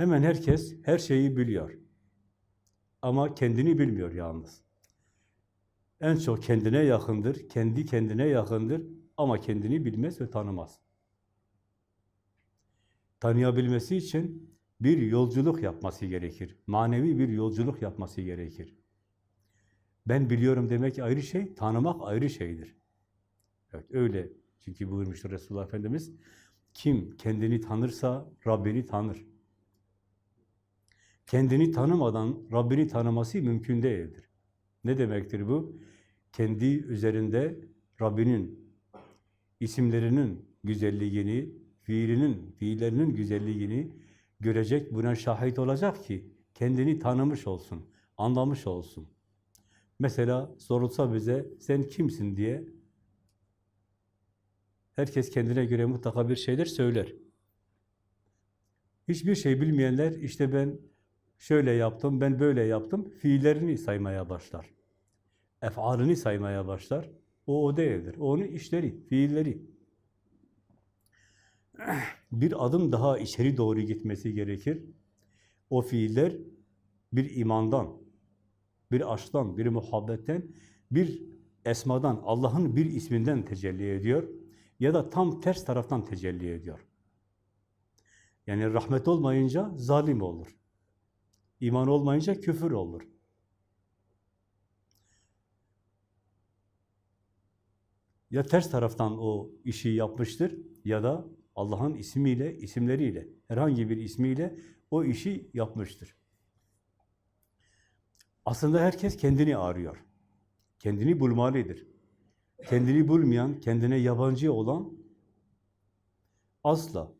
Hemen herkes her şeyi biliyor. Ama kendini bilmiyor yalnız. En çok kendine yakındır, kendi kendine yakındır ama kendini bilmez ve tanımaz. Tanıyabilmesi için bir yolculuk yapması gerekir. Manevi bir yolculuk yapması gerekir. Ben biliyorum demek ayrı şey, tanımak ayrı şeydir. Evet, öyle. Çünkü buyurmuştur Resulullah Efendimiz, kim kendini tanırsa Rabbini tanır. Kendini tanımadan Rabbini tanıması mümkün değildir. Ne demektir bu? Kendi üzerinde Rabbinin isimlerinin güzelliğini, fiilinin, fiillerinin güzelliğini görecek, buna şahit olacak ki kendini tanımış olsun, anlamış olsun. Mesela sorulsa bize sen kimsin diye herkes kendine göre mutlaka bir şeyler söyler. Hiçbir şey bilmeyenler işte ben şöyle yaptım, ben böyle yaptım, fiillerini saymaya başlar. Efalini saymaya başlar. O o değildir. Onun işleri, fiilleri. Bir adım daha içeri doğru gitmesi gerekir. O fiiller bir imandan, bir aşktan, bir muhabbetten, bir esmadan, Allah'ın bir isminden tecelli ediyor ya da tam ters taraftan tecelli ediyor. Yani rahmet olmayınca zalim olur. İman olmayınca küfür olur. Ya ters taraftan o işi yapmıştır ya da Allah'ın ismiyle, isimleriyle, herhangi bir ismiyle o işi yapmıştır. Aslında herkes kendini arıyor. Kendini bulmalıdır. Kendini bulmayan, kendine yabancı olan asla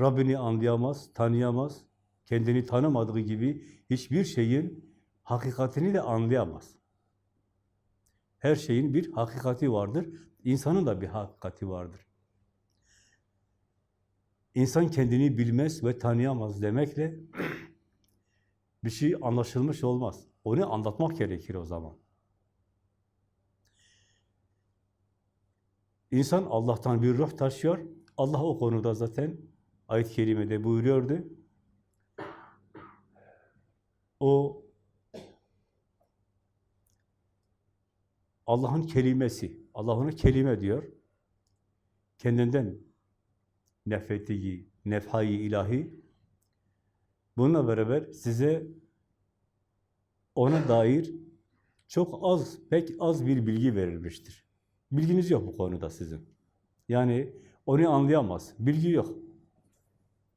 Rabbini anlayamaz, tanıyamaz, kendini tanımadığı gibi hiçbir şeyin hakikatini de anlayamaz. Her şeyin bir hakikati vardır. İnsanın da bir hakikati vardır. İnsan kendini bilmez ve tanıyamaz demekle bir şey anlaşılmış olmaz. Onu anlatmak gerekir o zaman. İnsan Allah'tan bir ruh taşıyor. Allah o konuda zaten ayet-i kerimede buyuruyordu. O Allah'ın kelimesi. Allah ona kelime diyor. Kendinden nefrettiği, nefhayı ilahi bununla beraber size ona dair çok az, pek az bir bilgi verilmiştir. Bilginiz yok bu konuda sizin. Yani onu anlayamaz. Bilgi yok.